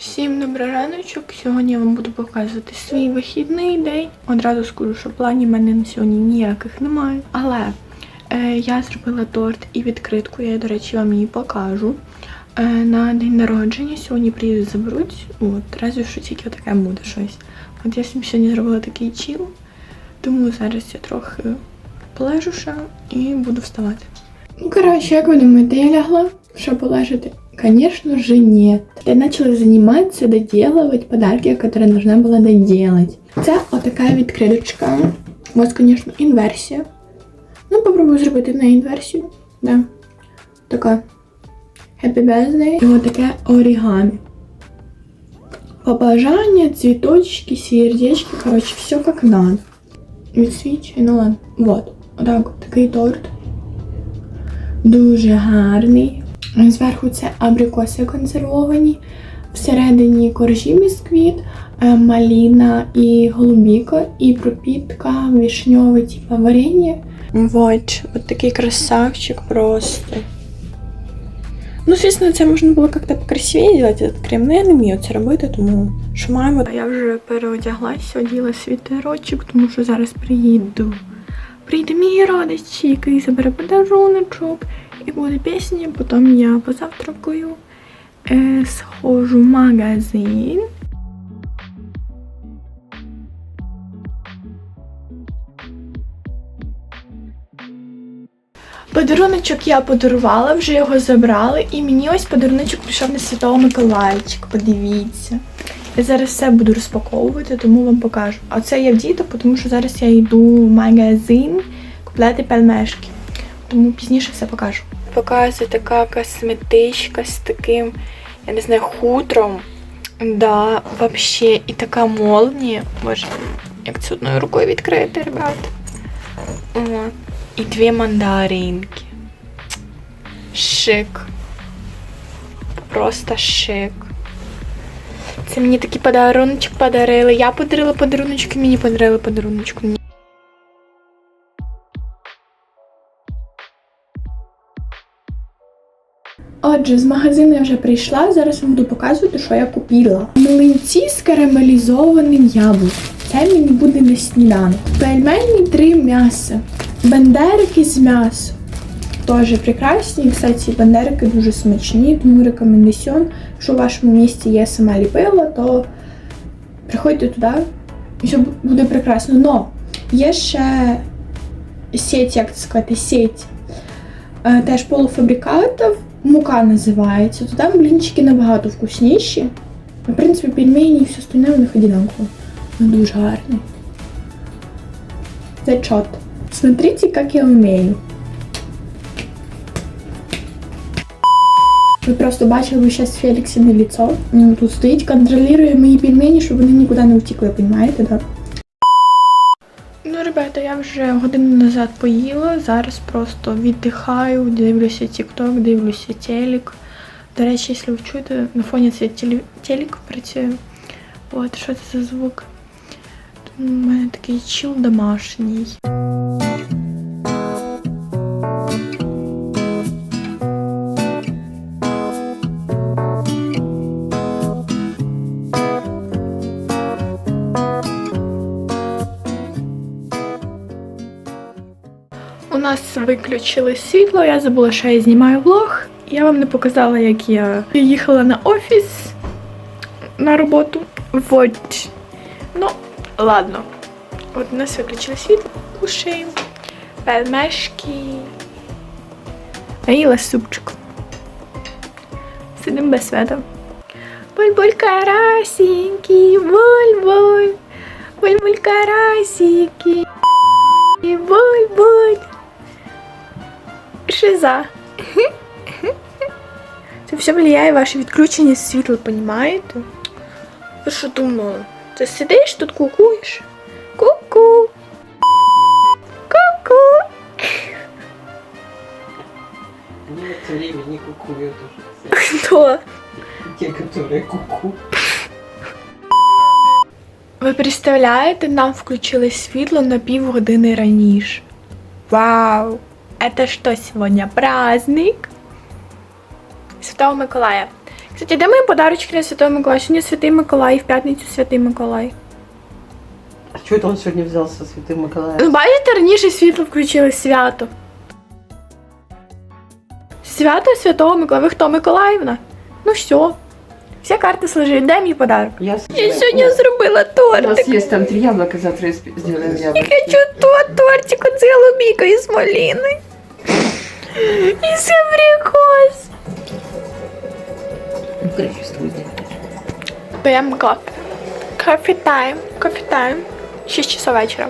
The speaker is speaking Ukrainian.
Всім добрий раночок. Сьогодні я вам буду показувати свій вихідний день. Одразу скажу, що планів в мене на сьогодні ніяких немає. Але е, я зробила торт і відкритку, я, до речі, вам її покажу. Е, на день народження сьогодні приїдуть заберуть. От, разве що тільки таке буде щось. От я сьогодні зробила такий чіл, тому зараз я трохи полежу ще і буду вставати. Ну, короче, як ви думаєте, я лягла, щоб полежати? Конечно же нет. Я начала заниматься, доделывать подарки, которые должна была доделать. Це отака відкриточка. Ось, конечно, інверсія. Ну, попробую зробити на інверсію. Да. Така. Happy birthday. І отаке орігамі. Побажання, цвіточки, сердечки, короче, все как надо. Відсвічує, ну ладно. Вот. Отак, от, такий торт. Дуже гарний. Зверху це абрикоси консервовані, всередині коржі бісквіт, е, маліна і голубіка, і пропітка, вишньове, типа варення. Вот, от такий красавчик просто. Ну, звісно, це можна було як-то покрасивее зробити, этот крем, але я не вмію це робити, тому що маємо. Я вже переодяглася, оділа світерочок, тому що зараз приїду. Прийде мій родич, який забере подаруночок, і буде пісня, потім я позавтракаю, е, схожу в магазин. Подаруночок я подарувала, вже його забрали, і мені ось подаруночок прийшов на Святого Миколаївчика, подивіться. Я зараз все буду розпаковувати, тому вам покажу. А це я в діду, тому що зараз я йду в магазин купляти пельмешки. Тому пізніше все покажу. Показує така косметичка з таким, я не знаю, хутром. Да, вообще, і така молнія. Боже, як це одною рукою відкрити, ребят. О, і дві мандаринки. Шик. Просто шик. Це мені такий подаруночок подарили. Я подарила подаруночок, мені подарили подаруночок. Отже, з магазину я вже прийшла. Зараз вам буду показувати, що я купила. Млинці з карамелізованим яблуком. Це мені буде на сніданок. Пельмені три м'яса. Бендерики з м'ясом. Теж прекрасні. Кстати, бандерики дуже смачні, тому рекомендаціон. Якщо в вашому місті є сама ліпила, то приходьте туди і все буде прекрасно. Но є ще сеть, як це сказати, сеть е, теж полуфабрикатів. Мука називається. То там блінчики набагато вкусніші. В принципі, пельмені і все остальне у них одинаково. Дуже гарний. Зачет. Смотрите, как я умею. Ви просто бачили зараз Феліксіне лицо. Він тут стоїть, контролює мої пельмені, щоб вони нікуди не втікли, понимаєте, так? Ну, ребята, я вже годину назад поїла. Зараз просто віддихаю, дивлюся TikTok, дивлюся телек. До речі, якщо ви чуєте, на фоні це теле- телек працює. От, що це за звук? У мене такий чіл домашній. Виключили світло, я забула, що я знімаю влог. Я вам не показала, як я їхала на офіс на роботу. Вот. Ну, ладно. От у нас виключили світло, кушаємо, пельмешки. Наїла супчик. Сидимо без света. Буль-буль карасенькі, буль-буль. Буль-буль карасенькі. Буль-буль. Шиза. Це все влияє ваше відключення світла, понімаєте? Ви що думали? Ти сидиш тут кукуєш? Ку-ку. Ку-ку. В это время не кукуют уже. Хто? Те, которые куку. Ви представляєте, нам включили світло на півгодини раніше. Вау! Это что сегодня? Праздник? Святого Миколая. Кстати, де мої подарочки на Святого Миколая? Сьогодні Святий Миколай, в п'ятницю Святий Миколай. А чого это он сьогодні взявся, Святий Миколай? Ну, бачите, раніше світло включили свято. Свято Святого Миколая. Ви хто Миколаївна? Ну все. Всі карти сложили. Дай мій подарок. Я, Я сьогодні зробила У нас тортик. есть там три яблока, завтра сделаем Я хочу тот тортик от голубика из малины. Из абрикос. Ну, кофе. Кофе тайм. Кофе тайм. 6 часов вечора.